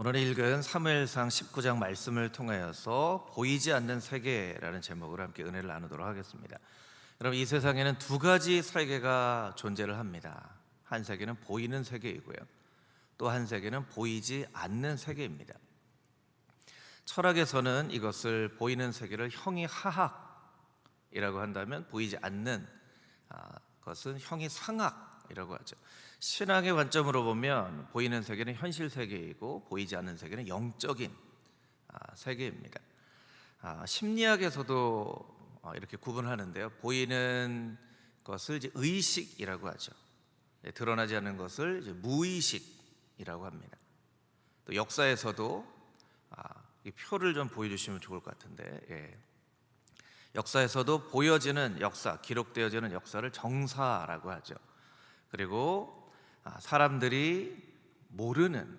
오늘 읽은 사무엘상 19장 말씀을 통하여서 보이지 않는 세계라는 제목으로 함께 은혜를 나누도록 하겠습니다. 여러분 이 세상에는 두 가지 세계가 존재를 합니다. 한 세계는 보이는 세계이고요. 또 한 세계는 보이지 않는 세계입니다. 철학에서는 이것을 보이는 세계를 형이 하학이라고 한다면 보이지 않는 아, 것은 형이 상학 이라고 하죠. 신앙의 관점으로 보면 보이는 세계는 현실 세계이고 보이지 않는 세계는 영적인 아, 세계입니다. 아, 심리학에서도 어, 이렇게 구분하는데요. 보이는 것을 이제 의식이라고 하죠. 예, 드러나지 않는 것을 무의식이라고 합니다. 또 역사에서도 아, 이 표를 좀 보여주시면 좋을 것 같은데 예. 역사에서도 보여지는 역사, 기록되어지는 역사를 정사라고 하죠. 그리고 아, 사람들이 모르는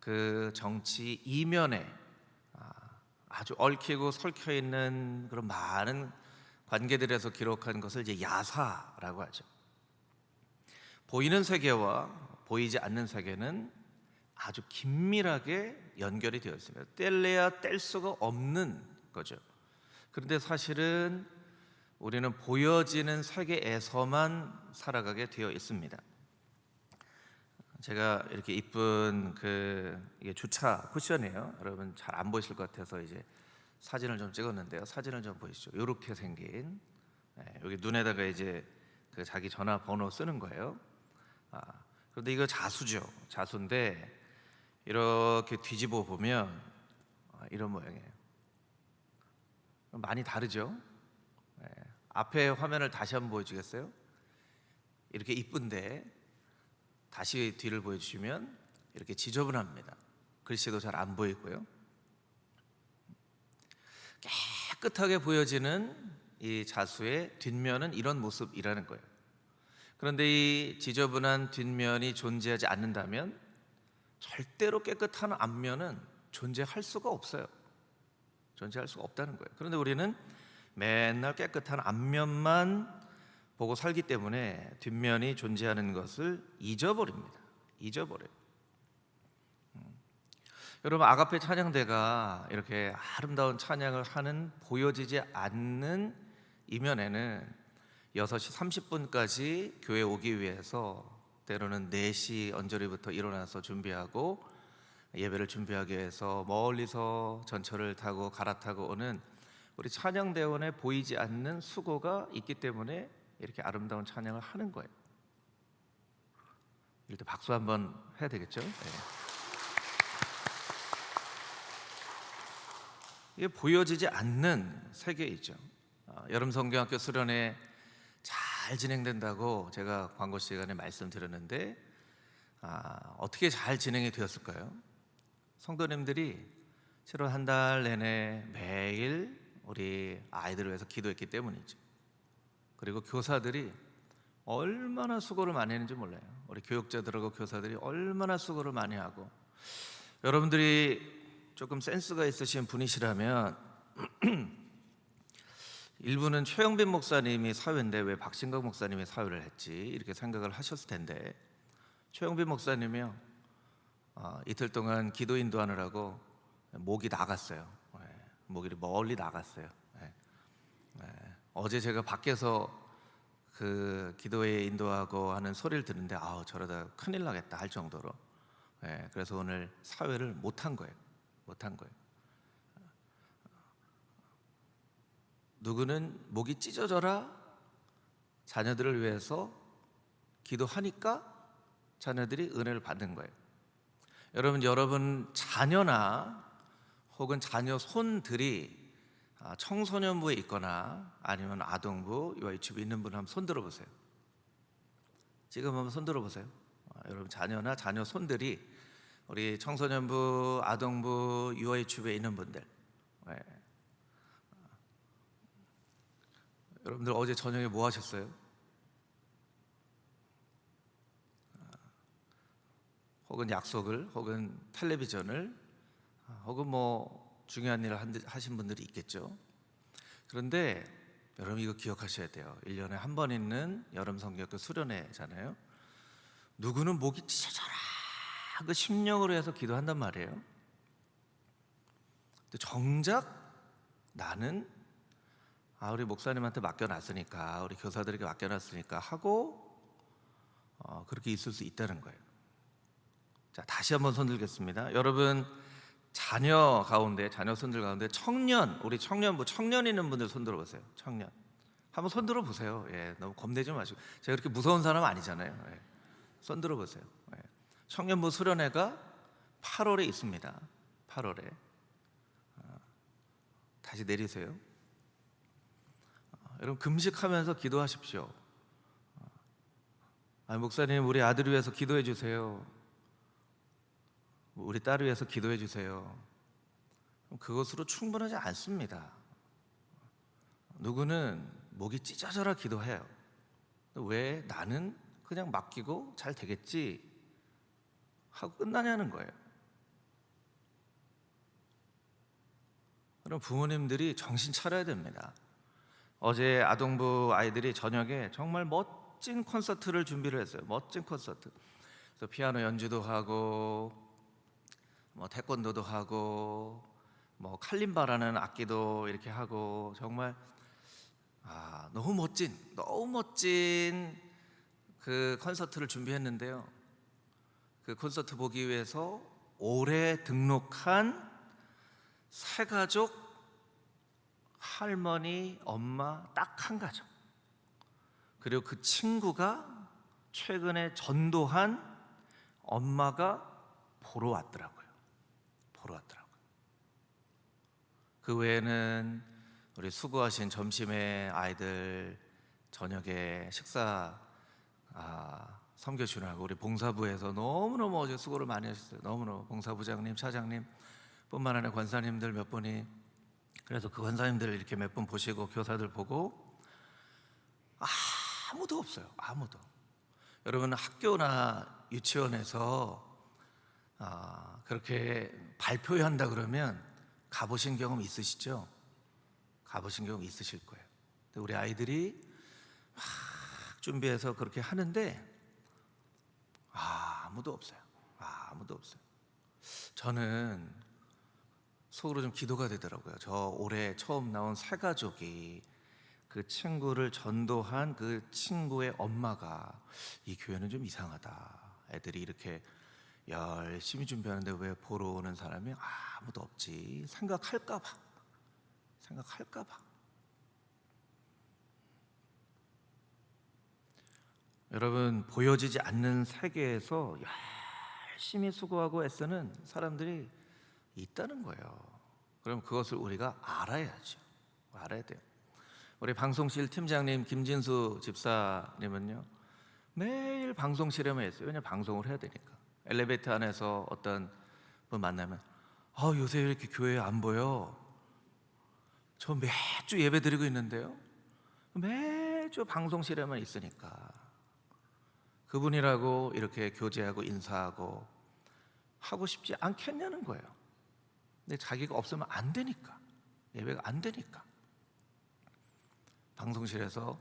그 정치 이면에 아, 아주 얽히고 설켜 있는 그런 많은 관계들에서 기록한 것을 이제 야사라고 하죠. 보이는 세계와 보이지 않는 세계는 아주 긴밀하게 연결이 되어 있습니다. 뗄래야 뗄 수가 없는 거죠. 그런데 사실은 우리는 보여지는 세계에서만 살아가게 되어 있습니다. 제가 이렇게 이쁜 그 주차 쿠션이에요. 여러분 잘 안 보이실 것 같아서 이제 사진을 좀 찍었는데요. 사진을 좀 보시죠. 이렇게 생긴 예, 여기 눈에다가 이제 그 자기 전화번호 쓰는 거예요. 아, 그런데 이거 자수죠. 자수인데 이렇게 뒤집어 보면 아, 이런 모양이에요. 많이 다르죠. 예, 앞에 화면을 다시 한번 보여주겠어요? 이렇게 이쁜데 다시 뒤를 보여주시면 이렇게 지저분합니다. 글씨도 잘 안 보이고요. 깨끗하게 보여지는 이 자수의 뒷면은 이런 모습이라는 거예요. 그런데 이 지저분한 뒷면이 존재하지 않는다면 절대로 깨끗한 앞면은 존재할 수가 없어요. 존재할 수가 없다는 거예요. 그런데 우리는 맨날 깨끗한 앞면만 보고 살기 때문에 뒷면이 존재하는 것을 잊어버립니다. 잊어버려요. 음. 여러분 아가페 찬양대가 이렇게 아름다운 찬양을 하는 보여지지 않는 이면에는 6시 30분까지 교회 오기 위해서 때로는 4시 언저리부터 일어나서 준비하고 예배를 준비하기 위해서 멀리서 전철을 타고 갈아타고 오는 우리 찬양대원에 보이지 않는 수고가 있기 때문에 이렇게 아름다운 찬양을 하는 거예요. 이럴 때 박수 한번 해야 되겠죠? 네. 이게 보여지지 않는 세계이죠. 어, 여름 성경학교 수련회 잘 진행된다고 제가 광고 시간에 말씀드렸는데 아, 어떻게 잘 진행이 되었을까요? 성도님들이 실은 한 달 내내 매일 우리 아이들을 위해서 기도했기 때문이죠. 그리고 교사들이 얼마나 수고를 많이 했는지 몰라요. 우리 교육자들하고 교사들이 얼마나 수고를 많이 하고 여러분들이 조금 센스가 있으신 분이시라면 일부는 최영빈 목사님이 사회인데 왜 박신각 목사님이 사회를 했지 이렇게 생각을 하셨을 텐데 최영빈 목사님이요 어, 이틀 동안 기도 인도하느라고 목이 나갔어요. 네, 목이 멀리 나갔어요. 네. 네. 어제 제가 밖에서 그 기도에 인도하고 하는 소리를 듣는데 아우 저러다 큰일 나겠다 할 정도로 예, 그래서 오늘 사회를 못한 거예요 못한 거예요 누구는 목이 찢어져라 자녀들을 위해서 기도하니까 자녀들이 은혜를 받는 거예요 여러분 여러분 자녀나 혹은 자녀 손들이 아, 청소년부에 있거나 아니면 아동부, 유아유치부 있는 분 한번 손 들어보세요. 지금 한번 손 들어보세요. 아, 여러분 자녀나 자녀 손들이 우리 청소년부, 아동부, 유아유치부에 있는 분들. 네. 여러분들 어제 저녁에 뭐 하셨어요? 아, 혹은 약속을, 혹은 텔레비전을, 혹은 뭐 중요한 일을 하신 분들이 있겠죠. 그런데 여러분 이거 기억하셔야 돼요. 1년에 한 번 있는 여름 성경교 수련회잖아요. 누구는 목이 찢어져라 그 심령으로 해서 기도한단 말이에요. 근데 정작 나는 아 우리 목사님한테 맡겨놨으니까 우리 교사들에게 맡겨놨으니까 하고 어, 그렇게 있을 수 있다는 거예요. 자 다시 한번 손들겠습니다. 여러분 자녀 가운데 자녀 손들 가운데 청년 우리 청년부 청년 있는 분들 손 들어 보세요. 청년 한번 손 들어 보세요. 예, 너무 겁내지 마시고 제가 그렇게 무서운 사람 아니잖아요. 예. 손 들어 보세요. 예. 청년부 수련회가 8월에 있습니다. 8월에 어, 다시 내리세요. 어, 여러분 금식하면서 기도하십시오. 어, 아, 목사님 우리 아들 위해서 기도해 주세요. 우리 딸을 위해서 기도해 주세요. 그것으로 충분하지 않습니다. 누구는 목이 찢어져라 기도해요. 왜 나는 그냥 맡기고 잘 되겠지 하고 끝나냐는 거예요. 그럼 부모님들이 정신 차려야 됩니다. 어제 아동부 아이들이 저녁에 정말 멋진 콘서트를 준비를 했어요. 멋진 콘서트. 그래서 피아노 연주도 하고 뭐 태권도도 하고 뭐 칼림바라는 악기도 이렇게 하고 정말 아, 너무 멋진 너무 멋진 그 콘서트를 준비했는데요. 그 콘서트 보기 위해서 올해 등록한 세 가족 할머니, 엄마 딱 한 가족. 그리고 그 친구가 최근에 전도한 엄마가 보러 왔더라고요. 보러 왔더라고요. 그 외에는 우리 수고하신 점심에 아이들 저녁에 식사 아, 섬겨주느라고 우리 봉사부에서 너무너무 어제 수고를 많이 하셨어요. 너무너무 봉사부장님, 차장님 뿐만 아니라 권사님들 몇 분이 그래서 그 권사님들을 이렇게 몇 분 보시고 교사들 보고 아무도 없어요. 아무도. 여러분 학교나 유치원에서 아, 그렇게 발표한다 그러면 가보신 경험 있으시죠? 가보신 경험 있으실 거예요. 우리 아이들이 막 준비해서 그렇게 하는데 아무도 없어요. 아무도 없어요. 저는 속으로 좀 기도가 되더라고요. 저 올해 처음 나온 새 가족이 그 친구를 전도한 그 친구의 엄마가 이 교회는 좀 이상하다. 애들이 이렇게 열심히 준비하는데 왜 보러 오는 사람이 아무도 없지? 생각할까봐. 생각할까봐. 여러분 보여지지 않는 세계에서 열심히 수고하고 애쓰는 사람들이 있다는 거예요. 그럼 그것을 우리가 알아야죠. 알아야 돼요. 우리 방송실 팀장님 김진수 집사님은요 매일 방송실에만 있어요. 왜냐 방송을 해야 되니까. 엘리베이터 안에서 어떤 분 만나면 아 요새 왜 이렇게 교회 안 보여? 저 매주 예배 드리고 있는데요. 매주 방송실에만 있으니까 그분이라고 이렇게 교제하고 인사하고 하고 싶지 않겠냐는 거예요. 근데 자기가 없으면 안 되니까 예배가 안 되니까 방송실에서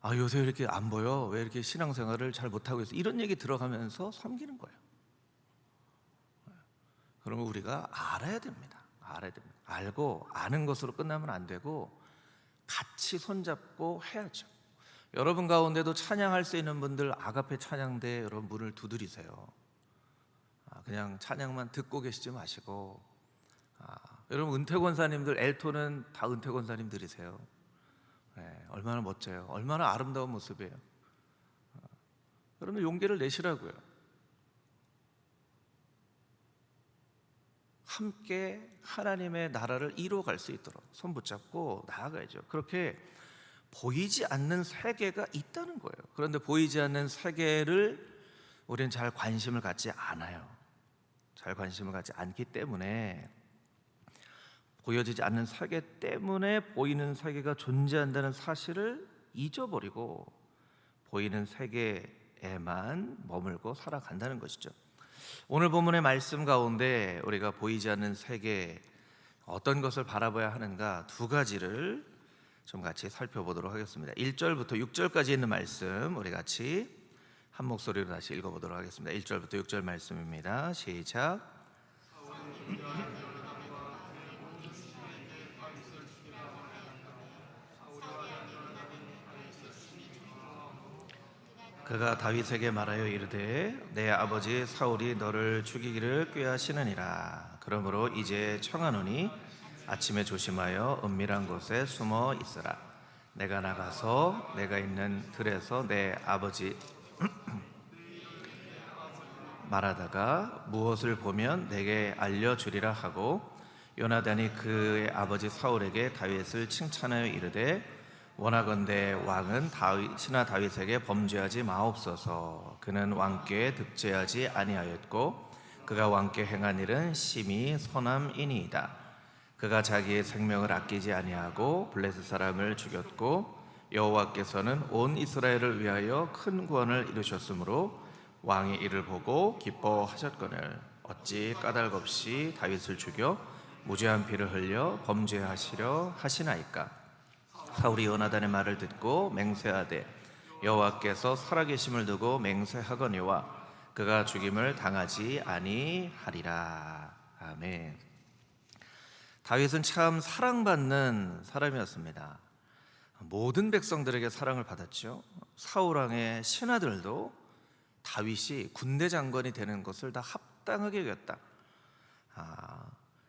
아 요새 왜 이렇게 안 보여 왜 이렇게 신앙생활을 잘 못하고 있어 이런 얘기 들어가면서 섬기는 거예요. 그러면 우리가 알아야 됩니다. 알아야 됩니다. 알고 아는 것으로 끝나면 안 되고 같이 손잡고 해야죠. 여러분 가운데도 찬양할 수 있는 분들 아가페 찬양대 여러분 문을 두드리세요. 아, 그냥 찬양만 듣고 계시지 마시고 아, 여러분 은퇴 권사님들 엘토는 다 은퇴 권사님들이세요. 네, 얼마나 멋져요. 얼마나 아름다운 모습이에요. 아, 여러분 용기를 내시라고요. 함께 하나님의 나라를 이루어갈 수 있도록 손 붙잡고 나아가야죠. 그렇게 보이지 않는 세계가 있다는 거예요. 그런데 보이지 않는 세계를 우리는 잘 관심을 갖지 않아요. 잘 관심을 갖지 않기 때문에 보여지지 않는 세계 때문에 보이는 세계가 존재한다는 사실을 잊어버리고 보이는 세계에만 머물고 살아간다는 것이죠. 오늘 본문의 말씀 가운데 우리가 보이지 않는 세계 어떤 것을 바라봐야 하는가 두 가지를 좀 같이 살펴보도록 하겠습니다. 1절부터 6절까지 있는 말씀 우리 같이 한 목소리로 다시 읽어보도록 하겠습니다. 1절부터 6절 말씀입니다. 시작. 그가 다윗에게 말하여 이르되 내 아버지 사울이 너를 죽이기를 꾀하시느니라. 그러므로 이제 청하노니 아침에 조심하여 은밀한 곳에 숨어 있으라. 내가 나가서 내가 있는 들에서 내 아버지 말하다가 무엇을 보면 내게 알려주리라 하고 요나단이 그의 아버지 사울에게 다윗을 칭찬하여 이르되 원하건대 왕은 다윗이나 다윗에게 범죄하지 마옵소서. 그는 왕께 득죄하지 아니하였고 그가 왕께 행한 일은 심히 선함이니이다. 그가 자기의 생명을 아끼지 아니하고 블레셋 사람을 죽였고 여호와께서는 온 이스라엘을 위하여 큰 구원을 이루셨으므로 왕이 이를 보고 기뻐하셨거늘. 어찌 까닭 없이 다윗을 죽여 무죄한 피를 흘려 범죄하시려 하시나이까 사울이 요나단의 말을 듣고 맹세하되 여호와께서 살아계심을 두고 맹세하거니와 그가 죽임을 당하지 아니하리라 아멘. 다윗은 참 사랑받는 사람이었습니다. 모든 백성들에게 사랑을 받았죠. 사울 왕의 신하들도 다윗이 군대 장관이 되는 것을 다 합당하게 여겼다. 아,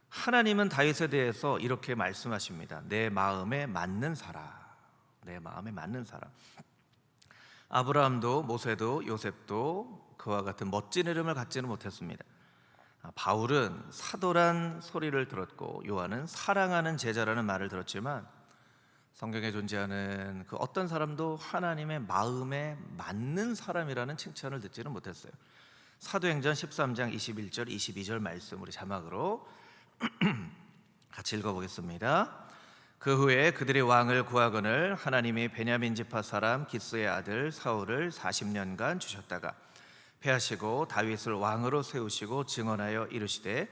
하나님은 다윗에 대해서 이렇게 말씀하십니다. 내 마음에 맞는 사람, 내 마음에 맞는 사람. 아브라함도 모세도 요셉도 그와 같은 멋진 이름을 갖지는 못했습니다. 아, 바울은 사도란 소리를 들었고 요한은 사랑하는 제자라는 말을 들었지만 성경에 존재하는 그 어떤 사람도 하나님의 마음에 맞는 사람이라는 칭찬을 듣지는 못했어요. 사도행전 13장 21절 22절 말씀 우리 자막으로 같이 읽어보겠습니다. 그 후에 그들이 왕을 구하거늘 하나님이 베냐민 지파 사람 기스의 아들 사울을 40년간 주셨다가 패하시고 다윗을 왕으로 세우시고 증언하여 이르시되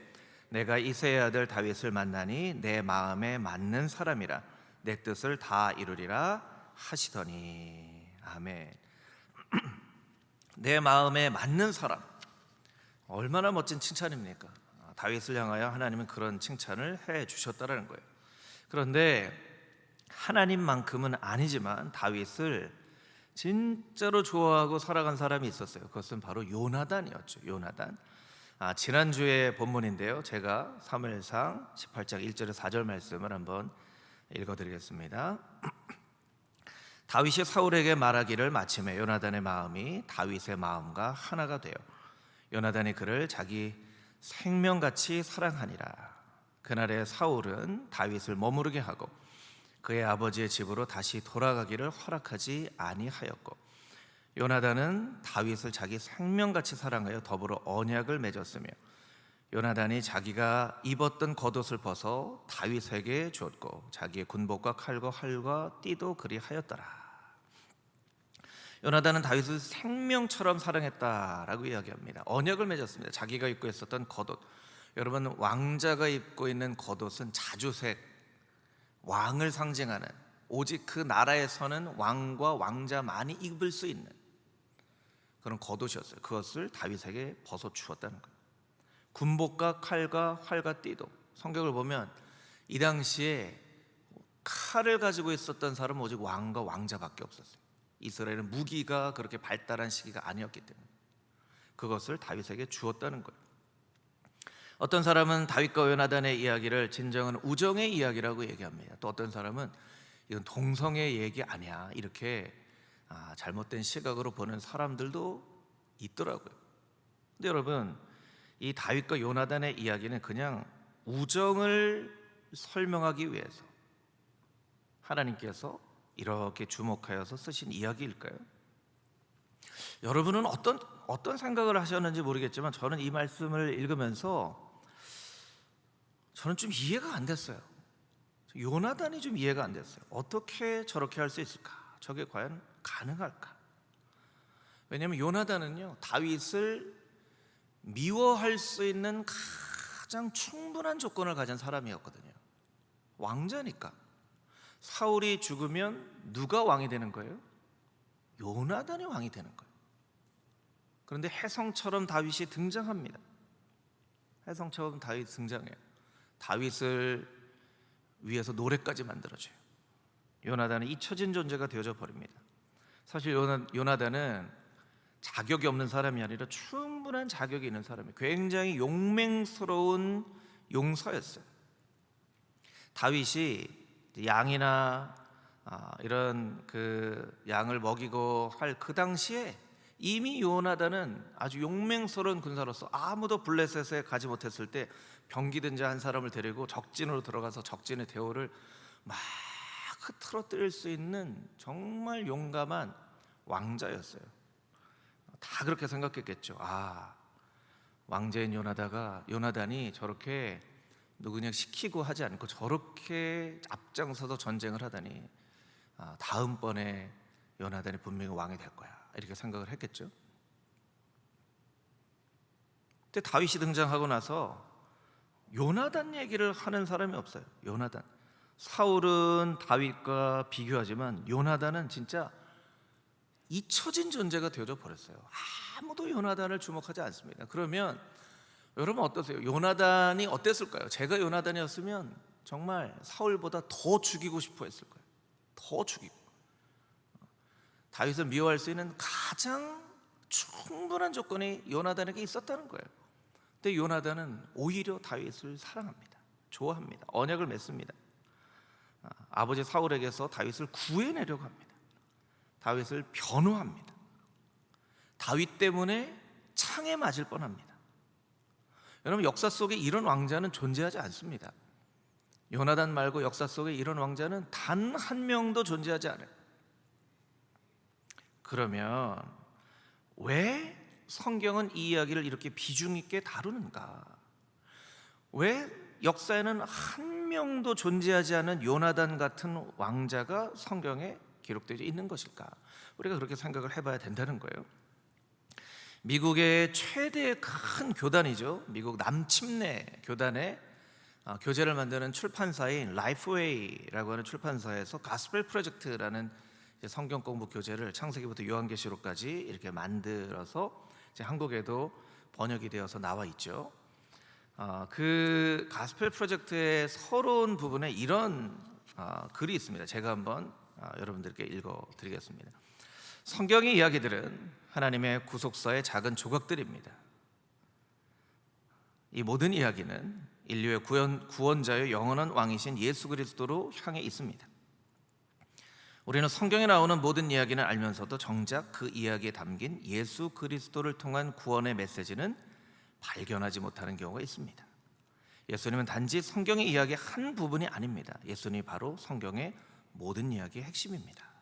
내가 이세의 아들 다윗을 만나니 내 마음에 맞는 사람이라 내 뜻을 다 이루리라 하시더니 아멘. 내 마음에 맞는 사람 얼마나 멋진 칭찬입니까? 다윗을 향하여 하나님은 그런 칭찬을 해 주셨다라는 거예요. 그런데 하나님만큼은 아니지만 다윗을 진짜로 좋아하고 살아간 사람이 있었어요. 그것은 바로 요나단이었죠. 요나단. 아, 지난주에 본문인데요. 제가 사무엘상 18장 1절에 4절 말씀을 한번 읽어 드리겠습니다. 다윗이 사울에게 말하기를 마침에 요나단의 마음이 다윗의 마음과 하나가 되어 요나단이 그를 자기 생명같이 사랑하니라. 그날에 사울은 다윗을 머무르게 하고 그의 아버지의 집으로 다시 돌아가기를 허락하지 아니하였고 요나단은 다윗을 자기 생명같이 사랑하여 더불어 언약을 맺었으며 요나단이 자기가 입었던 겉옷을 벗어 다윗에게 주었고 자기의 군복과 칼과 활과 띠도 그리하였더라. 요나단은 다윗을 생명처럼 사랑했다라고 이야기합니다. 언약을 맺었습니다. 자기가 입고 있었던 겉옷. 여러분 왕자가 입고 있는 겉옷은 자주색 왕을 상징하는 오직 그 나라에서는 왕과 왕자만이 입을 수 있는 그런 겉옷이었어요. 그것을 다윗에게 벗어 주었다는 거예요. 군복과 칼과 활과 띠도 성경을 보면 이 당시에 칼을 가지고 있었던 사람은 오직 왕과 왕자밖에 없었어요. 이스라엘은 무기가 그렇게 발달한 시기가 아니었기 때문에 그것을 다윗에게 주었다는 거예요. 어떤 사람은 다윗과 요나단의 이야기를 진정한 우정의 이야기라고 얘기합니다. 또 어떤 사람은 이건 동성의 얘기 아니야 이렇게 아, 잘못된 시각으로 보는 사람들도 있더라고요. 근데 여러분 이 다윗과 요나단의 이야기는 그냥 우정을 설명하기 위해서 하나님께서 이렇게 주목하여서 쓰신 이야기일까요? 여러분은 어떤 어떤 생각을 하셨는지 모르겠지만 저는 이 말씀을 읽으면서 저는 좀 이해가 안 됐어요. 요나단이 좀 이해가 안 됐어요. 어떻게 저렇게 할 수 있을까? 저게 과연 가능할까? 왜냐하면 요나단은요 다윗을 미워할 수 있는 가장 충분한 조건을 가진 사람이었거든요. 왕자니까. 사울이 죽으면 누가 왕이 되는 거예요? 요나단이 왕이 되는 거예요. 그런데 혜성처럼 다윗이 등장합니다. 혜성처럼 다윗 등장해요. 다윗을 위해서 노래까지 만들어줘요. 요나단은 잊혀진 존재가 되어져 버립니다. 사실 요나, 요나단은 자격이 없는 사람이 아니라 충분한 자격이 있는 사람이 굉장히 용맹스러운 용서였어요. 다윗이 양이나 아, 이런 그 양을 먹이고 할 그 당시에 이미 요나단은 아주 용맹스러운 군사로서 아무도 블레셋에 가지 못했을 때 병기든 자 한 사람을 데리고 적진으로 들어가서 적진의 대오를 막 흐트러뜨릴 수 있는 정말 용감한 왕자였어요. 다 그렇게 생각했겠죠. 아 왕자인 요나다가 요나단이 저렇게 누구냐 시키고 하지 않고 저렇게 앞장서서 전쟁을 하다니 아, 다음번에 요나단이 분명히 왕이 될 거야 이렇게 생각을 했겠죠. 근데 다윗이 등장하고 나서 요나단 얘기를 하는 사람이 없어요. 요나단. 사울은 다윗과 비교하지만 요나단은 진짜 잊혀진 존재가 되어져 버렸어요. 아무도 요나단을 주목하지 않습니다. 그러면 여러분 어떠세요? 요나단이 어땠을까요? 제가 요나단이었으면 정말 사울보다 더 죽이고 싶어 했을 거예요. 더 죽이고. 다윗을 미워할 수 있는 가장 충분한 조건이 요나단에게 있었다는 거예요. 근데 요나단은 오히려 다윗을 사랑합니다. 좋아합니다. 언약을 맺습니다. 아, 아버지 사울에게서 다윗을 구해내려고 합니다. 다윗을 변호합니다. 다윗 때문에 창에 맞을 뻔합니다. 여러분 역사 속에 이런 왕자는 존재하지 않습니다. 요나단 말고 역사 속에 이런 왕자는 단 한 명도 존재하지 않아요. 그러면 왜 성경은 이 이야기를 이렇게 비중 있게 다루는가? 왜 역사에는 한 명도 존재하지 않은 요나단 같은 왕자가 성경에 기록되어 있는 것일까? 우리가 그렇게 생각을 해봐야 된다는 거예요. 미국의 최대 큰 교단이죠. 미국 남침내 교단의 어, 교재를 만드는 출판사인 라이프웨이라고 하는 출판사에서 가스펠 프로젝트라는 성경 공부 교재를 창세기부터 요한계시록까지 이렇게 만들어서 한국에도 번역이 되어서 나와 있죠. 어, 그 가스펠 프로젝트의 서러운 부분에 이런 어, 글이 있습니다. 제가 한번 여러분들께 읽어드리겠습니다. 성경의 이야기들은 하나님의 구속사의 작은 조각들입니다. 이 모든 이야기는 인류의 구원, 구원자의 영원한 왕이신 예수 그리스도로 향해 있습니다. 우리는 성경에 나오는 모든 이야기는 알면서도 정작 그 이야기에 담긴 예수 그리스도를 통한 구원의 메시지는 발견하지 못하는 경우가 있습니다. 예수님은 단지 성경의 이야기의 한 부분이 아닙니다. 예수님이 바로 성경의 모든 이야기의 핵심입니다.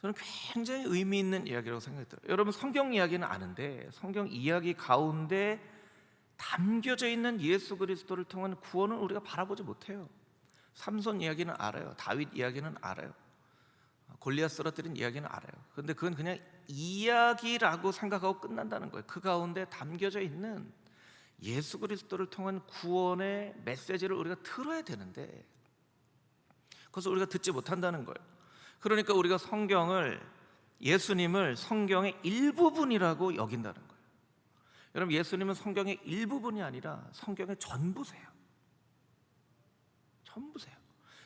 저는 굉장히 의미 있는 이야기라고 생각이 들어요. 여러분 성경 이야기는 아는데 성경 이야기 가운데 담겨져 있는 예수 그리스도를 통한 구원을 우리가 바라보지 못해요. 삼손 이야기는 알아요. 다윗 이야기는 알아요. 골리앗 쓰러뜨린 이야기는 알아요. 근데 그건 그냥 이야기라고 생각하고 끝난다는 거예요. 그 가운데 담겨져 있는 예수 그리스도를 통한 구원의 메시지를 우리가 들어야 되는데 그것을 우리가 듣지 못한다는 거예요. 그러니까 우리가 성경을 예수님을 성경의 일부분이라고 여긴다는 거예요. 여러분 예수님은 성경의 일부분이 아니라 성경의 전부세요. 전부세요.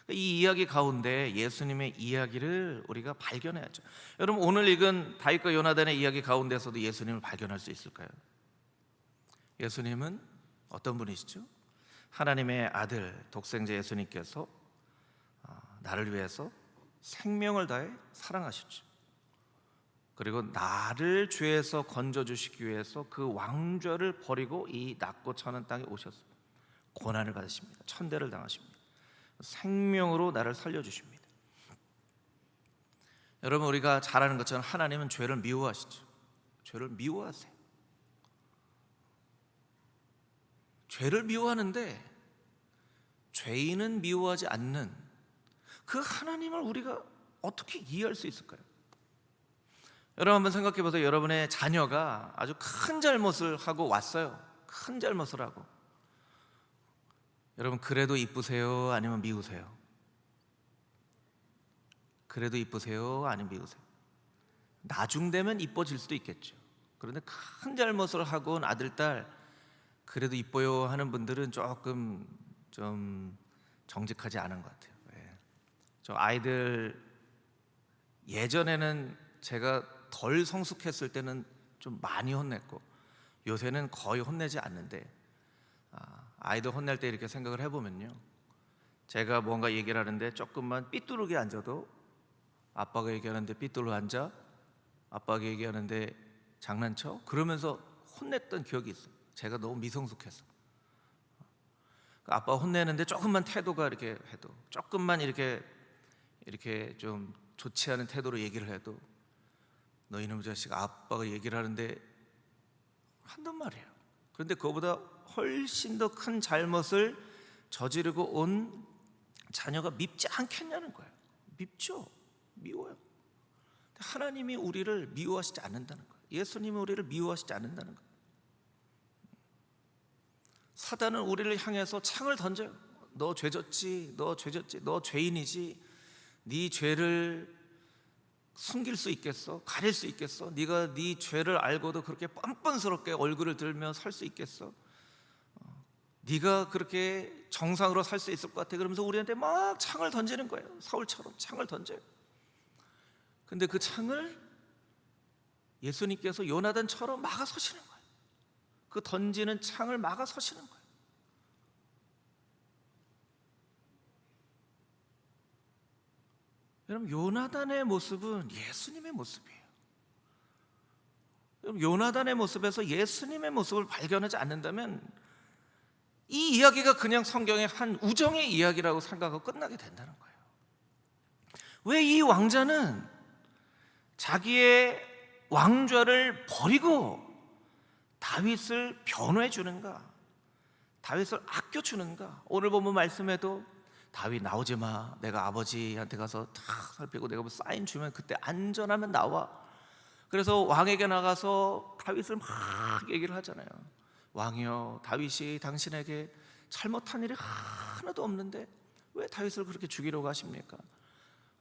그러니까 이 이야기 가운데 예수님의 이야기를 우리가 발견해야죠. 여러분 오늘 읽은 다윗과 요나단의 이야기 가운데서도 예수님을 발견할 수 있을까요? 예수님은 어떤 분이시죠? 하나님의 아들 독생자 예수님께서 아, 나를 위해서 생명을 다해 사랑하셨죠. 그리고 나를 죄에서 건져 주시기 위해서 그 왕좌를 버리고 이 낮고 천한 땅에 오셨습니다. 고난을 받으십니다. 천대를 당하십니다. 생명으로 나를 살려 주십니다. 여러분 우리가 잘 아는 것처럼 하나님은 죄를 미워하시죠. 죄를 미워하세요. 죄를 미워하는데 죄인은 미워하지 않는 그 하나님을 우리가 어떻게 이해할 수 있을까요? 여러분 한번 생각해 보세요. 여러분의 자녀가 아주 큰 잘못을 하고 왔어요. 큰 잘못을 하고. 여러분 그래도 이쁘세요? 아니면 미우세요? 그래도 이쁘세요? 아니면 미우세요? 나중 되면 이뻐질 수도 있겠죠. 그런데 큰 잘못을 하고 온 아들 딸 그래도 이뻐요 하는 분들은 조금 좀 정직하지 않은 것 같아요. 예. 저 아이들 예전에는 제가 덜 성숙했을 때는 좀 많이 혼냈고 요새는 거의 혼내지 않는데 아, 아이들 혼낼 때 이렇게 생각을 해보면요. 제가 뭔가 얘기를 하는데 조금만 삐뚤게 앉아도 아빠가 얘기하는데 삐뚤어 앉아 아빠가 얘기하는데 장난쳐 그러면서 혼냈던 기억이 있어요. 제가 너무 미성숙해서 그 아빠 혼내는데 조금만 태도가 이렇게 해도 조금만 이렇게 이렇게 좀 좋지 않은 태도로 얘기를 해도 너 이놈 자식 아빠가 얘기를 하는데 한단 말이에요. 그런데 그거보다 훨씬 더 큰 잘못을 저지르고 온 자녀가 밉지 않겠냐는 거예요. 밉죠. 미워요. 하나님이 우리를 미워하시지 않는다는 거예요. 예수님이 우리를 미워하시지 않는다는 거예요. 사단은 우리를 향해서 창을 던져요. 너 죄졌지, 너 죄졌지, 너 죄인이지. 네 죄를 숨길 수 있겠어? 가릴 수 있겠어? 네가 네 죄를 알고도 그렇게 뻔뻔스럽게 얼굴을 들며 살 수 있겠어? 어, 네가 그렇게 정상으로 살 수 있을 것 같아? 그러면서 우리한테 막 창을 던지는 거예요. 사울처럼 창을 던져요. 근데 그 창을 예수님께서 요나단처럼 막아 서시는 거예요. 그 던지는 창을 막아 서시는 거예요. 여러분 요나단의 모습은 예수님의 모습이에요. 여러분 요나단의 모습에서 예수님의 모습을 발견하지 않는다면 이 이야기가 그냥 성경의 한 우정의 이야기라고 생각하고 끝나게 된다는 거예요. 왜 이 왕자는 자기의 왕좌를 버리고 다윗을 변호해 주는가? 다윗을 아껴 주는가? 오늘 본문 말씀에도 다윗 나오지 마. 내가 아버지한테 가서 탁 살피고 내가 뭐 사인 주면 그때 안전하면 나와. 그래서 왕에게 나가서 다윗을 막 얘기를 하잖아요. 왕이여, 다윗이 당신에게 잘못한 일이 하나도 없는데 왜 다윗을 그렇게 죽이려고 하십니까?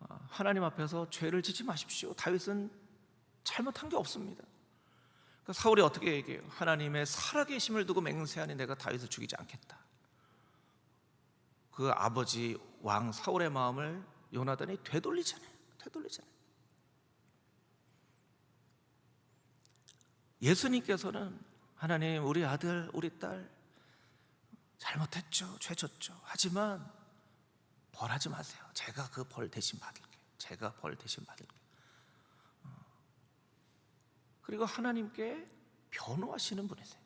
아, 하나님 앞에서 죄를 짓지 마십시오. 다윗은 잘못한 게 없습니다. 그러니까 사울이 어떻게 얘기해요? 하나님의 살아계심을 두고 맹세하니 내가 다윗을 죽이지 않겠다. 그 아버지 왕 사울의 마음을 요나단이 되돌리잖아요. 되돌리잖아요. 예수님께서는 하나님 우리 아들 우리 딸 잘못했죠 죄졌죠 하지만 벌하지 마세요 제가 그 벌 대신 받을게요 제가 벌 대신 받을게요 어. 그리고 하나님께 변호하시는 분이세요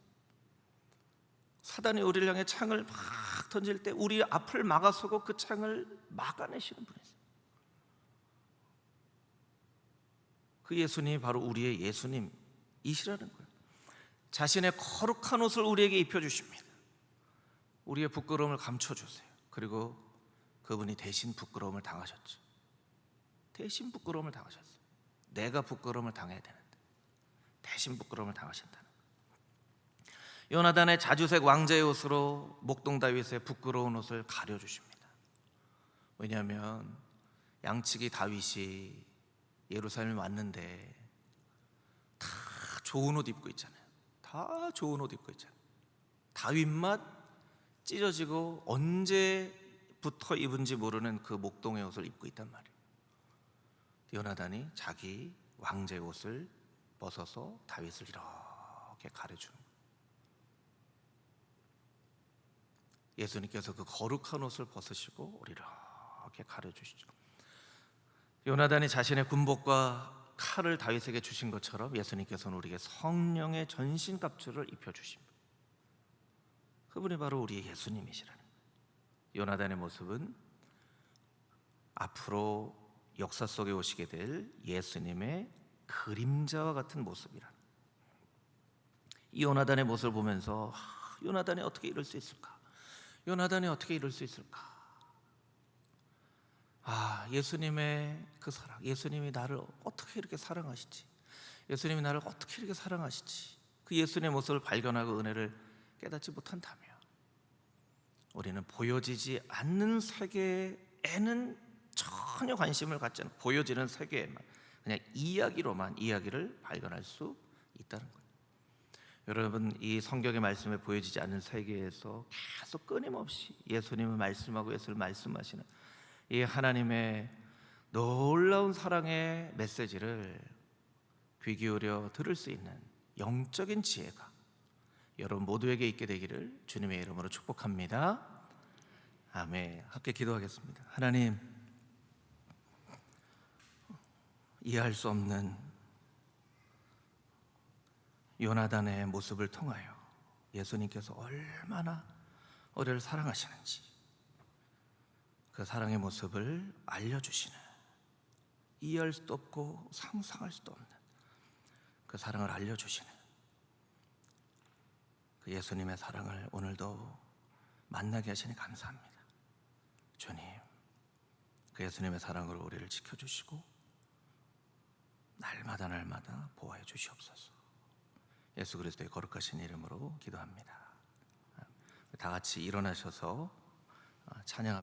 사단이 우리를 향해 창을 막 던질 때 우리 앞을 막아서고 그 창을 막아내시는 분이세요 그 예수님이 바로 우리의 예수님이시라는 거예요 자신의 거룩한 옷을 우리에게 입혀주십니다. 우리의 부끄러움을 감춰주세요. 그리고 그분이 대신 부끄러움을 당하셨죠. 대신 부끄러움을 당하셨어요. 내가 부끄러움을 당해야 되는데 대신 부끄러움을 당하신다는 거예 요. 요나단의 자주색 왕자의 옷으로 목동 다윗의 부끄러운 옷을 가려 주십니다. 왜냐하면 양치기 다윗이 예루살렘에 왔는데 다 좋은 옷 입고 있잖아요. 다 좋은 옷 입고 있잖아요. 다윗맛 찢어지고 언제부터 입은지 모르는 그 목동의 옷을 입고 있단 말이에요. 요나단이 자기 왕자의 옷을 벗어서 다윗을 이렇게 가려주는 예수님께서 그 거룩한 옷을 벗으시고 우리 이렇게 가려주시죠. 요나단이 자신의 군복과 칼을 다윗에게 주신 것처럼 예수님께서는 우리에게 성령의 전신 갑주를 입혀 주십니다. 그분이 바로 우리의 예수님이시라는. 요나단의 모습은 앞으로 역사 속에 오시게 될 예수님의 그림자와 같은 모습이라는. 이 요나단의 모습을 보면서 아, 요나단이 어떻게 이럴 수 있을까? 요나단이 어떻게 이럴 수 있을까? 아, 예수님의 그 사랑, 예수님이 나를 어떻게 이렇게 사랑하시지? 예수님이 나를 어떻게 이렇게 사랑하시지? 그 예수님의 모습을 발견하고 은혜를 깨닫지 못한다면 우리는 보여지지 않는 세계에는 전혀 관심을 갖지 않고 보여지는 세계에만 그냥 이야기로만 이야기를 발견할 수 있다는 거예요. 여러분 이 성경의 말씀에 보여지지 않는 세계에서 계속 끊임없이 예수님을 말씀하고 예수를 말씀하시는 이 하나님의 놀라운 사랑의 메시지를 귀 기울여 들을 수 있는 영적인 지혜가 여러분 모두에게 있게 되기를 주님의 이름으로 축복합니다. 아멘. 함께 기도하겠습니다. 하나님 이해할 수 없는 요나단의 모습을 통하여 예수님께서 얼마나 우리를 사랑하시는지 그 사랑의 모습을 알려주시는 이해할 수도 없고 상상할 수도 없는 그 사랑을 알려주시는 그 예수님의 사랑을 오늘도 만나게 하시니 감사합니다. 주님, 그 예수님의 사랑으로 우리를 지켜주시고 날마다 날마다 보호해 주시옵소서. 예수 그리스도의 거룩하신 이름으로 기도합니다. 다 같이 일어나셔서 찬양.